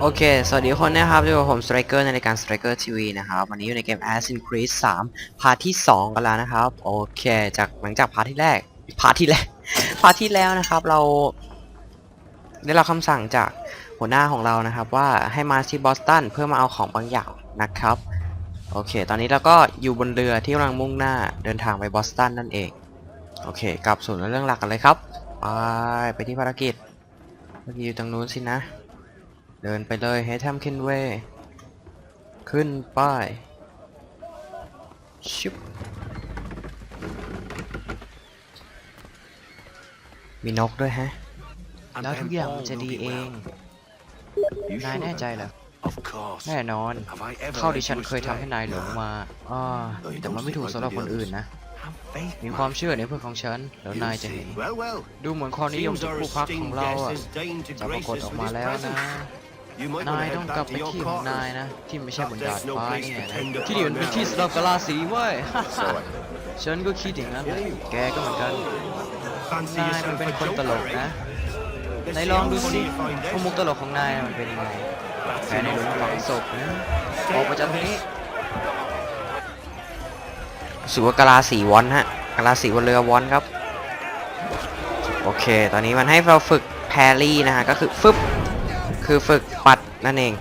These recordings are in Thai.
โอเค สวัสดีคนนะครับอยู่กับผม Striker ในรายการ Striker TV นะครับ วันนี้อยู่ในเกม Assassin's Creed 3 พาร์ทที่ 2 กันแล้วนะครับ โอเค จากหลังจากพาร์ทที่แรก พาร์ทที่แรก พาร์ทที่แล้วนะครับ เรา ได้รับคำสั่งจากหัวหน้าของเรานะครับ ว่าให้มาที่บอสตันเพื่อมาเอาของบางอย่างนะครับ โอเค ตอนนี้เราก็อยู่บนเรือที่กำลังมุ่งหน้าเดินทางไปบอสตันนั่นเอง โอเค กลับสู่เรื่องหลักกันเลยครับ ไป ไปที่ภารกิจ เมื่อกี้อยู่ตรงนู้นสินะ เดินไปเลยให้ทำเคนเวขึ้นป้ายชุบมีนกด้วยฮะ แล้วทุกอย่างมันจะดีเอง นายแน่ใจเหรอแน่นอน เข้าดิฉันเคยทำให้นายหลงมาอ่าแต่มันไม่ถูกสำหรับคนอื่นนะ มีความเชื่อในเพื่อนของฉัน แล้วนายจะเห็น ดูเหมือนความนิยมจากผู้พักของเราอะจะปรากฏออกมาแล้วนะ นายต้องกลับไปที่ของนายนะ ที่ไม่ใช่บนดาดฟ้าเนี่ยนะที่นี่มันเป็นที่สำหรับกะลาสีเว้ยฉันก็คิดอย่างนั้นแหละแกก็เหมือนกันนายมันเป็นคนตลกนะไหนลองดูสิว่ามุกตลกของนายมันเป็นยังไงแฟนในหลุมฝังศพนะออกมาจากตรงนี้สุว่ากะลาสีวอนฮะกะลาสีบนเรือวอนครับ โอเค ตอนนี้มันให้เราฝึกแพรรี่นะฮะ ก็คือฟึบ คือฝึกปัดนั่นเอง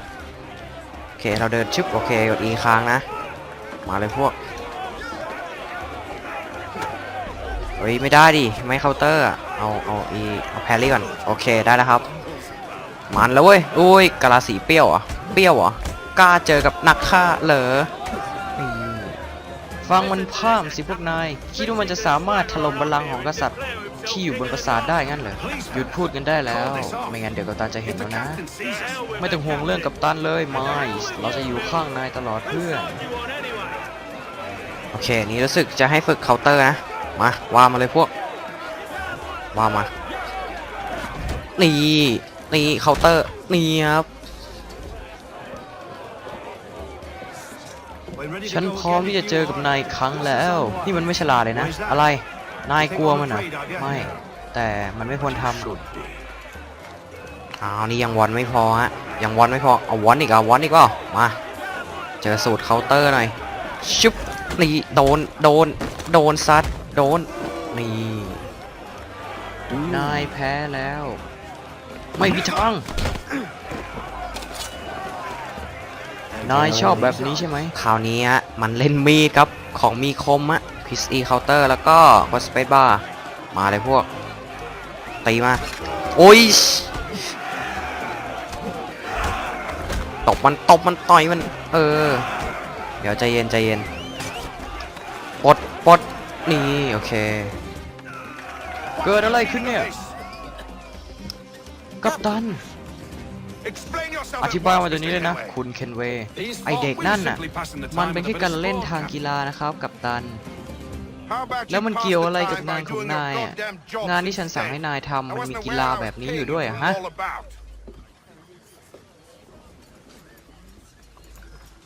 โอเค เราเดินชึบโอเค กด E ค้างนะ มาเลยพวก เฮ้ย ไม่ได้ดิ ไม่เคาน์เตอร์ เอาเอา E เอาแพรี่ก่อน โอเคได้แล้วครับ มันแล้วเว้ยอุ้ยกะลาสีเปรี้ยวอะเปรี้ยวเหรอกล้าเจอกับนักฆ่าเหรอฟังมันพร่ำสิพวกนาย คิดว่ามันจะสามารถถล่มบัลลังก์ของกษัตริย์ ที่อยู่บนปราสาทได้งั้นเหรอหยุดพูดกันได้แล้ว ไม่งั้นเดี๋ยวกัปตันจะเห็นแล้วนะ ไม่ต้องห่วงเรื่องกัปตันเลยไมส์เราจะอยู่ข้างนายตลอดเพื่อนโอเคนี่รู้สึกจะให้ฝึกเคาน์เตอร์นะ มาว่ามาเลยพวก ว่ามา นี่ นี่เคาน์เตอร์ นี่ครับ ฉันพร้อมที่จะเจอกับนายครั้งแล้ว นี่มันไม่ฉลาดเลยนะ อะไร นายกลัวมันเหรอไม่ แต่มันไม่ควรทำดุดอ้าวนี่ยังวอนไม่พอฮะ ยังวอนไม่พอ เอาวอนอีกเอาวอนอีกก็มา เจอสูตรเคาน์เตอร์หน่อย ชุบ นี่โดน โดน โดนซัด โดน นี่ นายแพ้แล้ว ไม่มีทาง นายชอบแบบนี้ใช่ไหม คราวนี้ฮะ มันเล่นมีดครับ ของมีคมอะ พิสอีเคาน์เตอร์แล้วก็กดสเปซบาร์มาเลยพวก ตีมา โอ้ยตบมันตบมันต่อยมัน เออ เดี๋ยวใจเย็นใจเย็นปลดปลดนี่ โอเค เกิดอะไรขึ้นเนี่ย กัปตัน อธิบายมาตัวนี้เลยนะ คุณเคนเวย์ไอเด็กนั่นน่ะ มันเป็นแค่การเล่นทางกีฬานะครับ กัปตัน แล้วมันเกี่ยวอะไรกับงานของนายอะงานที่ฉันสั่งให้นายทำมันมีกีฬาแบบนี้อยู่ด้วยอะฮะ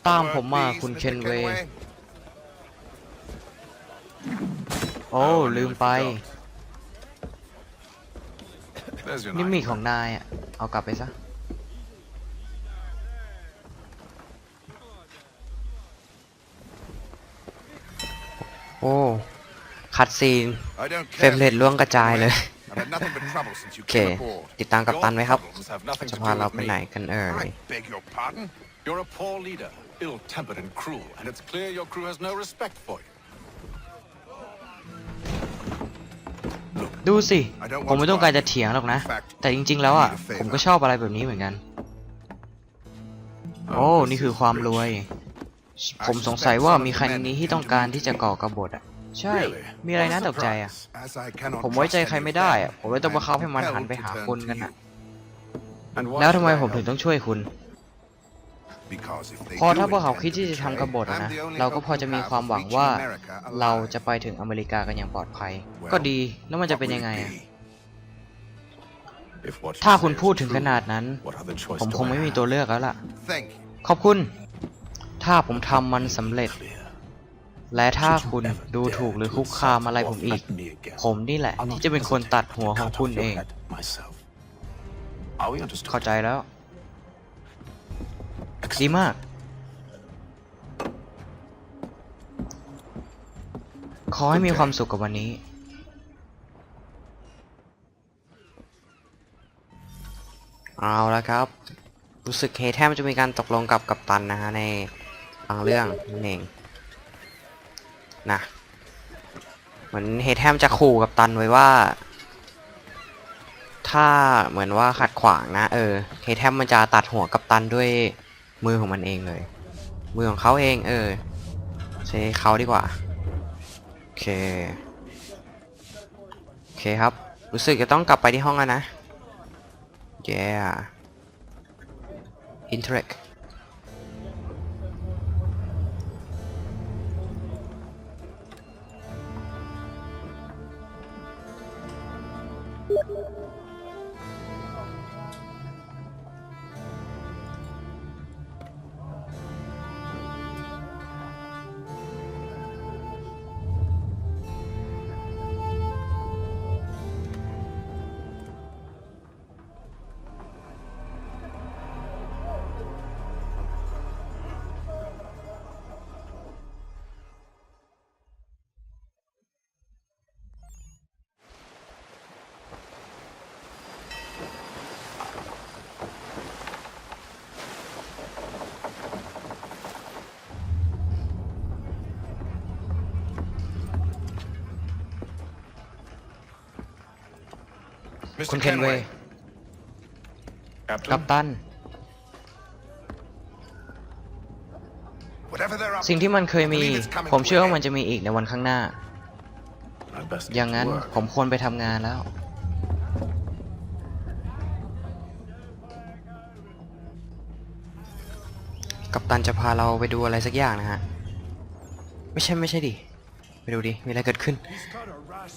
ตามผมมาคุณเคนเวย์โอ้ลืมไปนี่มีดของนายอะเอากลับไปซะ โอ้คัดซีนเฟรมเรทล่วงกระจายเลย I've had nothing but trouble since you โอเค came aboard. ติดตามกับตันไว้ครับ Your problems have nothing จะ to พา do เรา with ไปไหน me. กันเอ่ย I beg your pardon? You're a poor leader, ill-tempered and cruel, and it's clear your crew has no respect for you. ดูสิ ผมไม่ต้องการจะเถียงหรอกนะ แต่จริง ๆ แล้วอะ ผมก็ชอบอะไรแบบนี้เหมือนกัน โอ้ นี่คือความรวย ผมสงสัยว่ามีใครในนี้ที่ต้องการที่จะก่อกบฏอะ ใช่ มีอะไรน่าตกใจอะ As I cannot ผมไว้ใจ trust ใคร any ไม่ of ได้ them, อะผมเลยต้องบังคับให้มันหันไปหา compelled to คุณ turn กัน to อะ you. And why แล้วทำไม should I ผมถึง help? ต้องช่วยคุณ Because if they พอ do ถ้าพวกเขา intend คิดที่ to จะทำก betray, บฏอะ I'm นะ the only เราก็ hope พอจะ you มี have ความ of หวัง reaching ว่า America เรา alive. จะไปถึงอเมริกากันอย่างปลอดภัย Well, ก็ดี แล้วมันจะ What เป็น will ยังไง it อะ be? If what you ถ้า say คุณ is พูดถึง true, ขนาดนั้น what other choice ผม do คง I ไม่มี have? ตัวเลือกแล้วล่ะ Thank you. ขอบคุณ ถ้าผมทำมันสำเร็จ Clear. และถ้า Should you คุณ ever ดู dare ถูกหรือ to คุกคามอะไร insult ผม or อีก threaten me again, ผมนี่แหละ I'll ที่ not จะเป็นคนตัด hesitate หัว to ของ cut คุณ off your เอง head myself. Are we understood? เข้าใจแล้ว ดีมาก ขอให้มีความสุขกับวันนี้เอาละครับ รู้สึกเฮแทมจะมีการตกลงกับกัปตันนะฮะใน บางเรื่องนั่นเองนะเหมือนเฮแทมจะขู่กับตันไว้ว่า ถ้าเหมือนว่าขัดขวางนะ เออเฮแทมมันจะตัดหัวกัปตันด้วยมือของมันเองเลย มือของเขาเอง เออใช้เขาดีกว่าโอเคโอเคครับ รู้สึกจะต้องกลับไปที่ห้องแล้วนะ yeah interact คุณ Mr. เคนเว Kenway. ย์กัป Captain. ตัน Whatever they're up สิ่งที่มันเคยมี ผมเชื่อว่ามันจะมีอีกในวันข้างหน้า I best get อย่าง to นั้น work. ผมควรไปทำงานแล้ว กัปตันจะพาเราไปดูอะไรสักอย่างนะฮะ ไม่ใช่ไม่ใช่ดิ ไปดูดิ มีอะไรเกิดขึ้น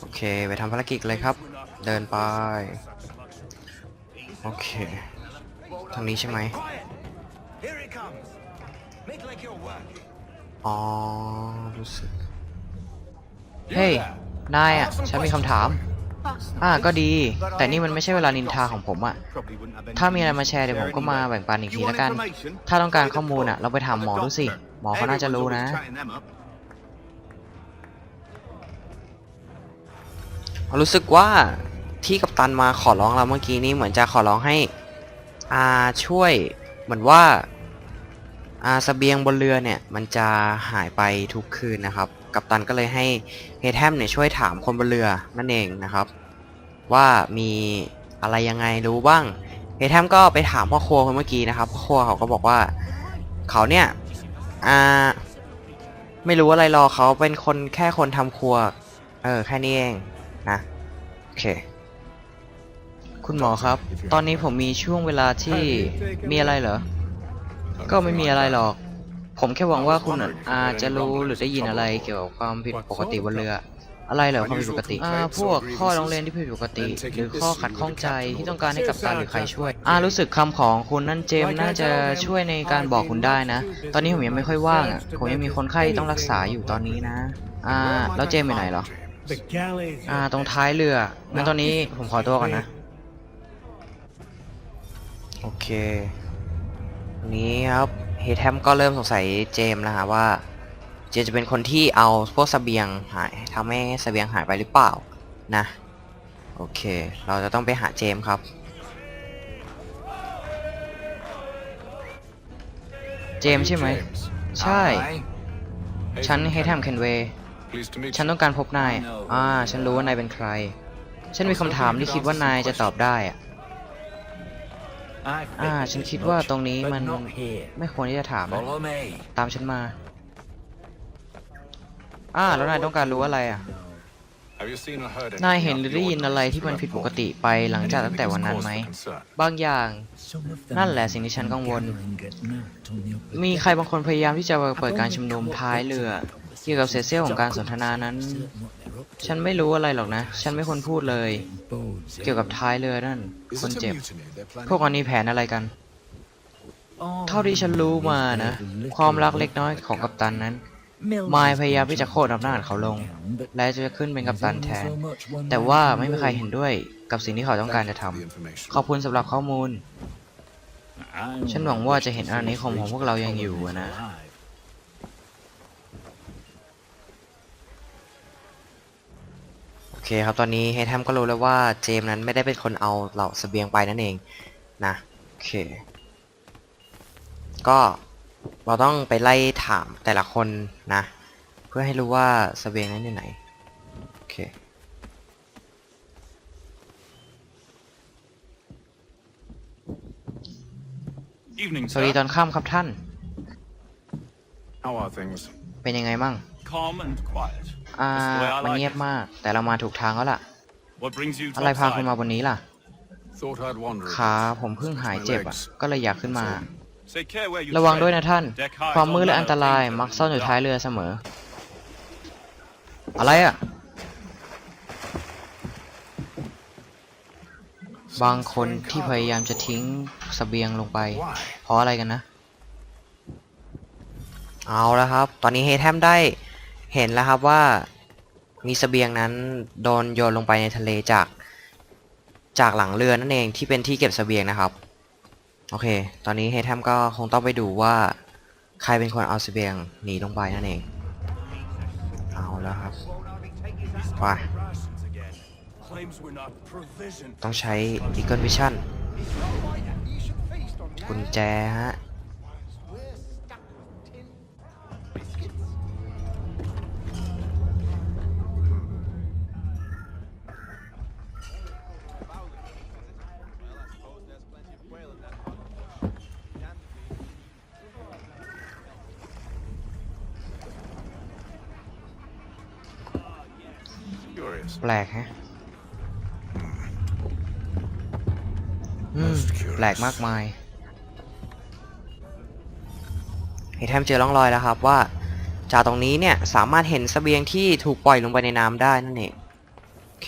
โอเค ไปทำภารกิจเลยครับ เดินไป โอเค ทางนี้ใช่ไหม Here it comes. Make like you're working. อ๋อ รู้สึก เฮ้ย นายอะ ฉันมีคำถาม อ่า ก็ดี แต่นี่มันไม่ใช่เวลานินทาของผมอะ ถ้ามีอะไรมาแชร์เดี๋ยวผมก็มาแบ่งปันอีกทีแล้วกัน ถ้าต้องการข้อมูลอะ เราไปถามหมอดูสิ หมอเขาน่าจะรู้นะ รู้สึกว่า ที่กัปตันมาขอร้องเราเมื่อกี้นี้เหมือนจะขอร้องให้อาช่วยเหมือนว่าอาเสบียงบนเรือเนี่ยมันจะหายไปทุกคืนนะครับ กัปตันก็เลยให้เฮแทมเนี่ยช่วยถามคนบนเรือนั่นเองนะครับ ว่ามีอะไรยังไงรู้บ้างเฮแทมก็ไปถามพ่อครัวคนเมื่อกี้นะครับพ่อครัวเขาก็บอกว่าเขาเนี่ยอ่าไม่รู้อะไรหรอกเขาเป็นคนแค่คนทำครัว เออแค่นี้เองนะโอเค คุณหมอครับ ตอนนี้ผมมีช่วงเวลาที่มีอะไรเหรอ ก็ไม่มีอะไรหรอก ผมแค่หวังว่าคุณอาจจะรู้หรือได้ยินอะไรเกี่ยวกับความผิดปกติบนเรือ อะไรเหรอความผิดปกติอ่าพวกข้อร้องเรียนที่ผิดปกติ หรือข้อขัดข้องใจที่ต้องการให้กับตันหรือใครช่วยอ่ารู้สึกคำของคุณนั่นเจมส์น่าจะช่วยในการบอกคุณได้นะ ตอนนี้ผมยังไม่ค่อยว่างอะผมยังมีคนไข้ที่ต้องรักษาอยู่ตอนนี้นะอ่าแล้วเจมส์ไปไหนเหรอ The galleys. อ่าตรงท้ายเรืองั้นตอนนี้ผมขอตัวก่อนนะ โอเควันนี้ครับเฮแทมก็เริ่มสงสัยเจมส์แล้วฮะว่า เจมส์จะเป็นคนที่เอาพวกเสบียงหายทำให้เสบียงหายไปหรือเปล่านะ โอเค เราจะต้องไปหาเจมส์ครับ เจมส์ใช่ไหม James. ใช่ ฉันเฮแทมเคนเวย์ Pleased to meet ฉัน you. ต้องการพบนาย อ่า ฉันรู้ว่านายเป็นใคร ฉันมีคำถามที่คิดว่านายจะตอบได้อะ อ่า ฉันคิดว่าตรงนี้มันไม่ควรที่จะถามนะตามฉันมา อ่า แล้วนายต้องการรู้อะไรอะ นายเห็นหรือได้ยินอะไรที่มันผิดปกติไปหลังจากตั้งแต่วันนั้นไหม บางอย่าง นั่นแหละสิ่งที่ฉันกังวล มีใครบางคนพยายามที่จะเปิดการชุมนุมท้ายเรือ เกี่ยวกับเศษเสี้ยวของการสนทนานั้น ฉันไม่รู้อะไรหรอกนะ ฉันไม่ควรพูดเลย เกี่ยวกับท้ายเรือนั่น คนเจ็บ พวกมันมีแผนอะไรกัน เท่าที่ฉันรู้มานะ ความรักเล็กน้อยของกัปตันนั้นมายพยายามที่จะโค่นอำนาจเขาลง และจะขึ้นเป็นกัปตันแทน แต่ว่าไม่มีใครเห็นด้วยกับสิ่งที่เขาต้องการจะทำขอบคุณสำหรับข้อมูล ฉันหวังว่าจะเห็นอาณานิคมของพวกเรายังอยู่นะ อเคครับ ตอนนี้เฮแทมก็รู้แล้วว่าเจมส์นั้นไม่ได้เป็นคนเอาเหล่าเสบียงไปนั่นเองนะโอเค ก็เราต้องไปไล่ถามแต่ละคนนะ เพื่อให้รู้ว่าเสบียงนั้นอยู่ไหนโอเค Evening, สวัสดี sir. ตอนค่ำครับท่าน How are things? เป็นยังไงมั่ง Calm and quiet. อ่า That's the way I มัน like เงียบ it. มาก แต่เรามาถูกทางแล้วล่ะ What brings you อะไรพาคุณมา topside? บนนี้ล่ะ Thought I'd wander. a ขา bit. ผมเพิ่งหายเจ็บอะ ก็เลยอยากขึ้นมา Take care where you ระวัง tread. ด้วยนะท่าน Deck high ความ is มืด all และ manner อันตราย of danger มักซ่อนอยู่ in the ท้าย dark. เรือเสมอ อะไรอะ บางคนที่พยายามจะทิ้งเสบียงลงไป Why? เพราะอะไรกันนะ เอาแล้วครับ ตอนนี้เฮแทมได้ เห็นแล้วครับว่ามีเสบียงนั้นโดนโยนลงไปในทะเลจากจากหลังเรือนั่นเองที่เป็นที่เก็บเสบียงนะครับ โอเค ตอนนี้เฮแทมก็คงต้องไปดูว่าใครเป็นคนเอาเสบียงหนีลงไปนั่นเอง เอาแล้วครับไปต้องใช้ Eagle Vision กุญแจฮะ แปลกฮะอืม Most curious แปลกมากมายเฮแทมเจอร่องรอยแล้วครับว่า จากตรงนี้เนี่ย สามารถเห็นเสบียงที่ถูกปล่อยลงไปในน้ำได้นั่นเอง โอเค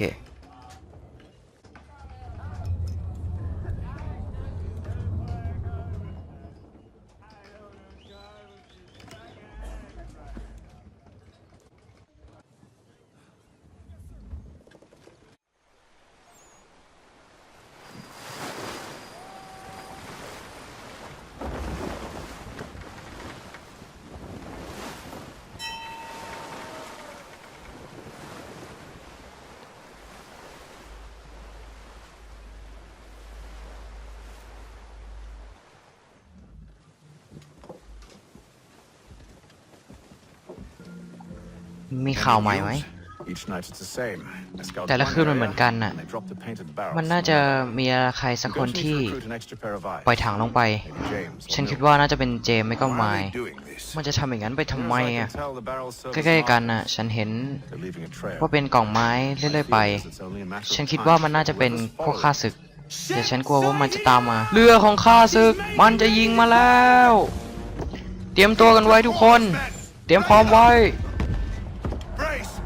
มีข่าวใหม่ไหม Each night it's the same. I scout แต่ละ one คืนมันเหมือนกัน area, น่ะ and I drop the painted barrels มันน่าจะ somewhere. มีใครสัก I'm คน going to need ที่ to recruit an extra pair of eyes. ปล่อยถังลงไป Maybe James or ฉันคิด Milton. ว่าน่าจะเป็นเจมส์ไม่ก็ Why ไม are ล์ they doing this? มันจะทำอย่างนั้นไปทำไม Near as I อะ can tell, the barrels serve ใก as ล้ๆกัน markers. น่ะ ฉันเห็น They're leaving a trail. ว่าเป็นกล่องไม้เรื่อยๆไป My fear is it's only a matter of ฉันคิด time ว่ามันน่าจะ before เป็น others พวก follow. ข้าศึก แต่ฉันกลัวว่ามันจะตามมา เรือของข้าศึก มันจะยิงมาแล้ว เตรียมตัวกันไว้ทุกคน เตรียมพร้อมไว้ Brace!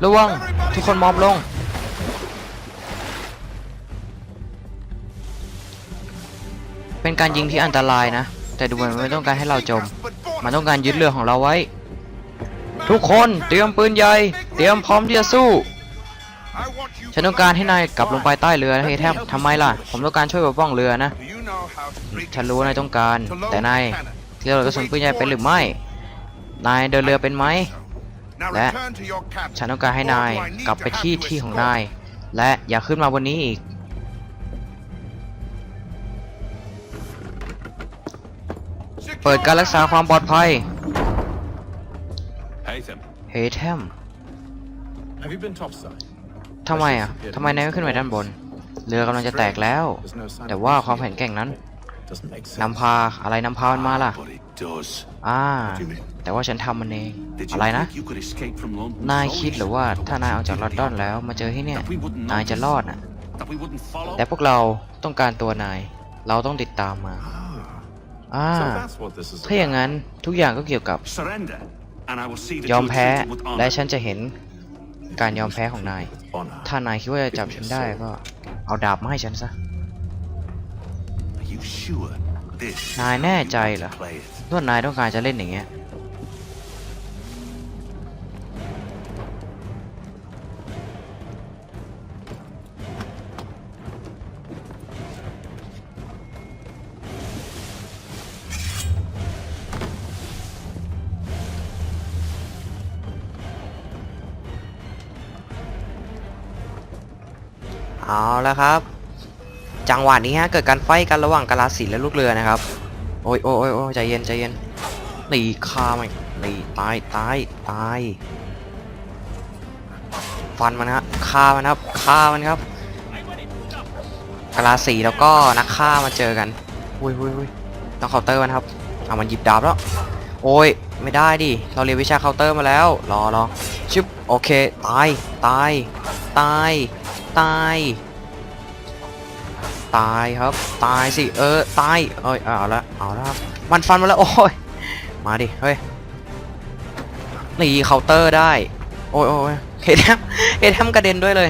ระวัง ทุกคนมอบลง เป็นการยิงที่อันตรายนะ แต่ดูเหมือนมันไม่ต้องการให้เราจม มันต้องการยึดเรือของเราไว้ ทุกคนเตรียมปืนใหญ่ เตรียมพร้อมที่จะสู้ ฉันต้องการให้นายกลับลงไปใต้เรือนะเฮแทบทำไมล่ะ ผมต้องการช่วยปกป้องเรือนะ ฉันรู้นายต้องการ แต่นายเรียกกระสุนปืนใหญ่เป็นหรือไม่ นายเดินเรือเป็นไหม และฉันต้องการให้นายกลับไปที่ที่ของนาย และอย่าขึ้นมาบนนี้อีก เปิดการรักษาความปลอดภัย Hey, them. เฮยแทม Have you been topside? ทำไมอะทำไมนายไม่ขึ้นไปด้านบน เรือกำลังจะแตกแล้ว There's no sign แต่ of ว่า life ความ here. แข็งแกร่งนั้น Doesn't make sense. นำพาอะไรนำพามันมาล่ะ But it does. อ่า What do you mean? แต่ว่าฉันทำมันเอง Did อะ you ไรนะ think you could escape from London นาย so คิดหรือว่าถ้านายออกจากลอนดอนแล้วมาเจอที่เนี่ย That we wouldn't นายจะ notice? รอดน่ะ That we wouldn't follow? แต่พวกเราต้องการตัวนาย เราต้องติดตามมา อ่า So that's what this is ถ้าอย่าง about. นั้นทุกอย่างก็เกี่ยวกับ Surrender, and I will see that ยอม you're แพ้ treated with และ honor. ฉันจะเห็นการยอมแพ้ของนาย Honor. ถ้านายคิดว่าจะจับฉันได้ก็ เอาดาบมาให้ฉันซะ Are you sure this นายแน่ใจเหรอ play it? ว่านายต้องการจะเล่นอย่างเงี้ย แล้วครับ จังหวะนี้ฮะเกิดการไฟกันระหว่างกาลาสีและลูกเรือนะครับ โอ้ยโอ้ยโอ้ยใจเย็นใจเย็นตีคามันตีตายตายตายฟันมันฮะฆ่ามันครับฆ่ามันครับกาลาสีแล้วก็นักฆ่ามาเจอกันอุ้ยอุ้ยอุ้ยต้องเคาน์เตอร์มันครับเอามันหยิบดาบแล้ว โอ้ยไม่ได้ดิเราเรียนวิชาเคาน์เตอร์มาแล้วรอรอชึบโอเคตายตายตายตาย ตายครับ ตายสิ เออ ตาย เอ้ย เอาละ เอาละครับ มันฟันมาแล้ว โอ้ย มาดิ เฮ้ยหนีเคาน์เตอร์ได้ โอ้ยโอ้ยเฮดแฮมเฮดแฮมกระเด็นด้วยเลย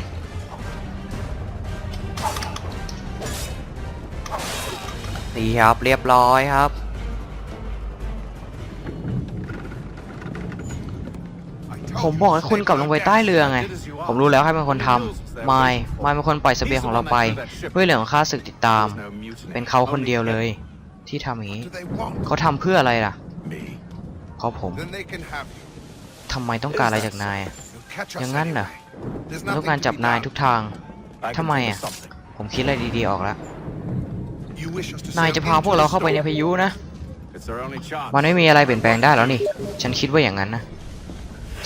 นี่ครับ เรียบร้อยครับ ผมบอกให้คุณกลับลงไปใต้เรือไง ผมรู้แล้วใครเป็นคนทำ มายมายเป็นคนปล่อยเสบียงของเราไปเพื่อเหลืองค่าศึกติดตาม เป็นเขาคนเดียวเลย ที่ทำอย่างนี้ Do they want เขาทำเพื่ออะไรล่ะ me? เพราะผม Then they can have you. ทำไมต้องการอะไรจากนายอะ You'll catch us อย่างนั้นเหรอ anyway. There's ผมต้อง nothing การ to จับ be นาย done. ทุกทาง I can ทำไม think of อะ something. ผมคิดอะไรดีๆออกแล้ว You wish us to นาย sail จะพา into พวกเรา the เข้าไปใน storm. พายุนะ It's our only chance. มันไม่มีอะไรเปลี่ยนแปลงได้แล้วนี่ ฉันคิดว่าอย่างนั้นนะ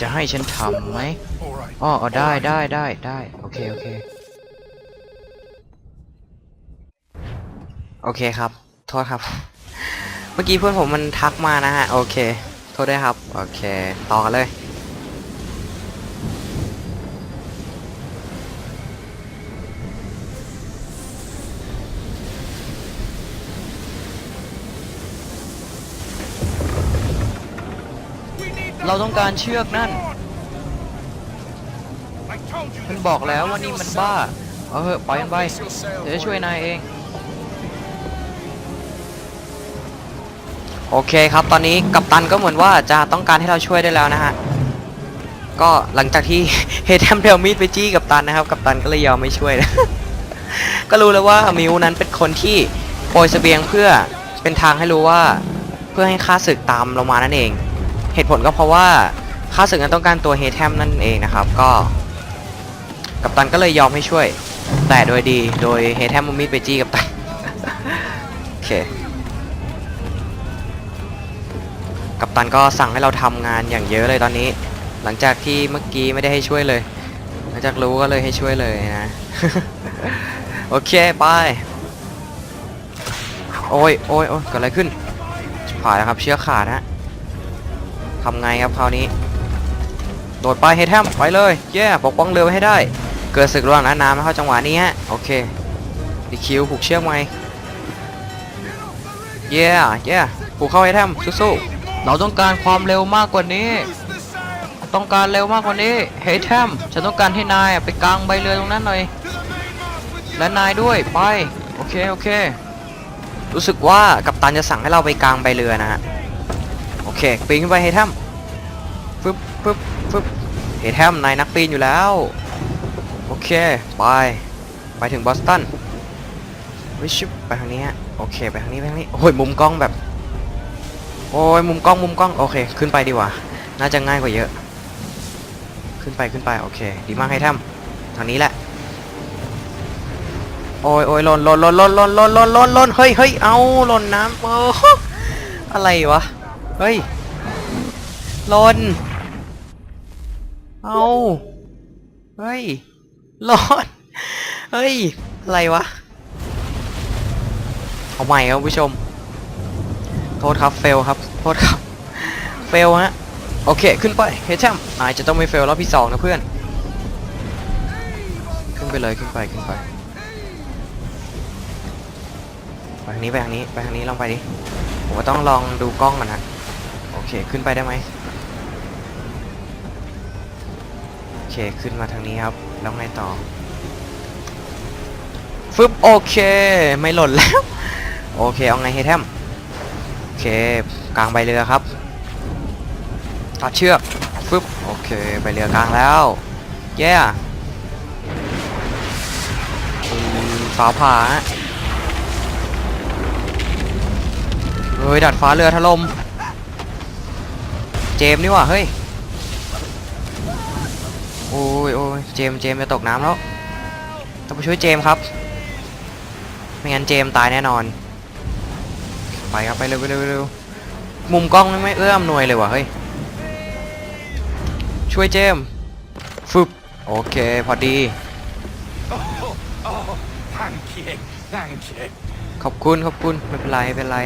จะให้ฉันทำไหม All right. อ๋ออ๋อได้ได้ได้ได้โอเคโอเคโอเคครับ โทษครับ เมื่อกี้เพื่อนผมมันทักมานะฮะ โอเค โทษด้วยครับ โอเค ต่อกันเลย เราต้องการเชือกนั่นมันบอกแล้วว่านี่มันบ้า เอาเถอะปล่อยมันไปเดี๋ยวจะช่วยนายเอง โอเคครับตอนนี้กัปตันก็เหมือนว่าจะต้องการให้เราช่วยได้แล้วนะฮะ ก็หลังจากที่เฮดแฮมเดลมีดไปจี้กัปตันนะครับ กัปตันก็เลยยอมไม่ช่วยนะก็รู้แล้วว่ามิวนั้นเป็นคนที่โปรยเสบียงเพื่อเป็นทางให้รู้ว่าเพื่อให้ข้าศึกตามเรามานั่นเอง เหตุผลก็เพราะว่าข้าศึกนั้นต้องการตัวเฮดแฮมนั่นเองนะครับ ก็ กัปตันก็เลยยอมให้ช่วย แต่โดยดีโดยเฮดแฮมเอมีดไปจี้กัปตันโอเคกัปตันก็สั่งให้เราทำงานอย่างเยอะเลยตอนนี้ หลังจากที่เมื่อกี้ไม่ได้ให้ช่วยเลย หลังจากรู้ก็เลยให้ช่วยเลยนะโอเคไปโอ้ยโอ้ยโอ้ยเกิดอะไรขึ้นชิบหายแล้วครับเชือกขาดฮะ ทำไงครับคราวนี้ โดดไปเฮดแฮมไปเลยแย่ปกป้องเรือไว้ให้ได้ เกิดศึกระหว่างน้ำน้ำเข้าจังหวะนี้ฮะโอเคดีคิวผูกเชือกไหมเย่เย่ผูกเข้าเฮดแฮมสู้ๆเราต้องการความเร็วมากกว่านี้ ต้องการเร็วมากกว่านี้เฮดแฮมฉันต้องการให้นายอะไปกลางใบเรือตรงนั้นหน่อยและนายด้วยไปโอเคโอเค รู้สึกว่ากัปตันจะสั่งให้เราไปกลางใบเรือนะฮะโอ เคปีนขึ้นไปเฮดแฮมฟึบฟึบฟึบเฮดแฮมนายนักปีนอยู่แล้ว โอเคไปไปถึงบอสตันวิชิบไปทางนี้ฮะโอเคไปทางนี้ไปทางนี้โอ้ยมุมกล้องแบบ โอ้ยมุมกล้องมุมกล้องโอเค ขึ้นไปดีกว่า น่าจะง่ายกว่าเยอะ ขึ้นไปขึ้นไปโอเค ดีมากให้แทมทางนี้แหละโอ้ยโอ้ยหล่นหล่นหล่นหล่นหล่นหล่นหล่นหล่นหล่นเฮ้ยเฮ้ยเอาหล่นน้ำโอ้อะไรวะ เฮ้ยหล่นเอาเฮ้ยหล่นเฮ้ย อะไรวะ เอาใหม่ครับผู้ชม โทษครับ เฟลครับ โทษครับ เฟลฮะ โอเค ขึ้นไป เฮยแชมนายจะต้องไม่เฟลรอบที่สองนะเพื่อน ขึ้นไปเลย ขึ้นไป ขึ้นไปไปทางนี้ ไปทางนี้ ไปทางนี้ ลองไปดิ ผมก็ต้องลองดูกล้องก่อนนะ เคขึ้นไปได้ไหมโอเคขึ้นมาทางนี้ครับแล้วไงต่อฟึบโอเค ไม่หล่นแล้ว โอเคเอาไงเฮยแทมโอเคกลางใบเรือครับตัดเชือกฟึบโอเคใบเรือกลางแล้วแย่อืมฟ้าผ่าฮะเฮ้ยดัดฟ้าเรือถล่ม เจมส์นี่หว่าเฮ้ยโอ้ยโอ้ยเจมส์เจมส์จะตกน้ำแล้วต้องไปช่วยเจมส์ครับ ไม่งั้นเจมส์ตายแน่นอน ไปครับไปเร็วไปเร็วไปเร็วมุมกล้องไม่เอื้ออำนวยเลยว่ะเฮ้ยช่วยเจมส์ฟึบโอเคพอดี Oh, thank you, thank you. ขอบคุณขอบคุณไม่เป็นไรไม่เป็นไร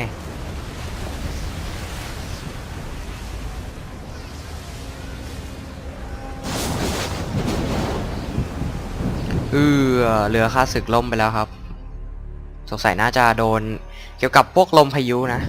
ออเรือค่าศึกล่มไปแล้วครับ สงสัยน่าจะโดนเกี่ยวกับพวกลมพายุนะ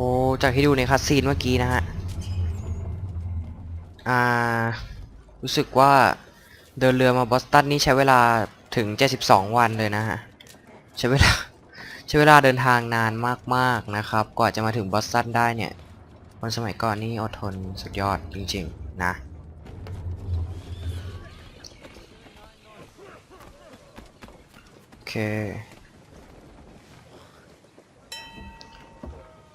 โอ้ จากที่ดูในคัสซีนเมื่อกี้นะฮะ อ่า รู้สึกว่าเดินเรือมาบอสตันนี่ใช้เวลาถึง 72 วันเลยนะฮะ ใช้เวลาใช้เวลาเดินทางนานมากๆนะครับ กว่าจะมาถึงบอสตันได้เนี่ย คนสมัยก่อนนี่อดทนสุดยอดจริงๆ นะโอเค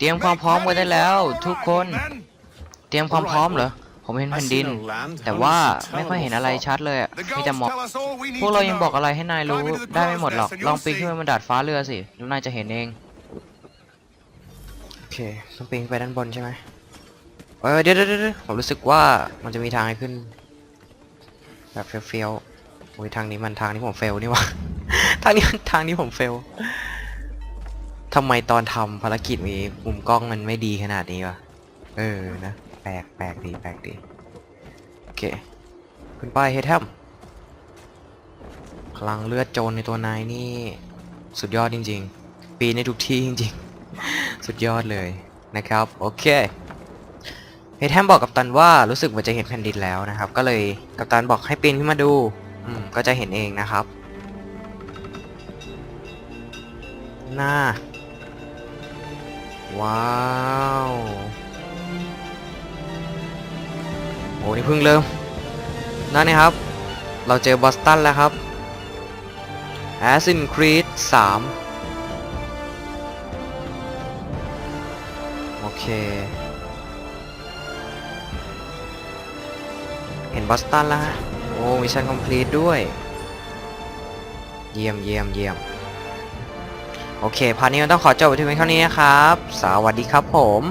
รียมความพร้อมไว้ได้แล้ว ทุกคน เตรียมความพร้อมเหรอ ผมเห็นแผ่นดิน แต่ว่าไม่ค่อยเห็นอะไรชัดเลยอะมีแต่หมอกพวกเรายังบอกอะไรให้นายรู้ได้ไม่หมดหรอก ลองปีนขึ้นไปบนดาดฟ้าเรือสิแล้วนายจะเห็นเอง โอเคต้องปีนไปด้านบนใช่ไหมเออเดี๋ยวเดี๋ยวเดี๋ยวผมรู้สึกว่ามันจะมีทางให้ขึ้น แบบเฟี้ยวๆโอ้ยทางนี้มันทางที่ผมเฟลนี่วะทางนี้ทางที่ผมเฟล ทำไมตอนทำภารกิจมีมุมกล้องมันไม่ดีขนาดนี้วะ เออนะ แปลกแปลกดีแปลกดีโอเคขึ้นไปเฮดแฮมพลังเลือดโจรในตัวนายนี่ สุดยอดจริง ๆ ปีในทุกที่จริง ๆ สุดยอดเลยนะครับ โอเคเฮดแฮมบอกกับตันว่ารู้สึกว่าจะเห็นแผ่นดินแล้วนะครับ ก็เลยกัปตันบอกให้ปีนขึ้นมาดู อืมก็จะเห็นเองนะครับหน่า ว้าวโอ้นี่เพิ่งเริ่มนั่นนะครับ เราเจอบอสตันแล้วครับ Assassin's Creed 3 โอเค เห็นบอสตันแล้วฮะโอ้มิชชั่นคอมพลีทด้วย เยี่ยมเยี่ยมเยี่ยม โอเคพาร์ทนี้เราต้องขอจบไปที่เพียงเท่านี้นะครับ สวัสดีครับผม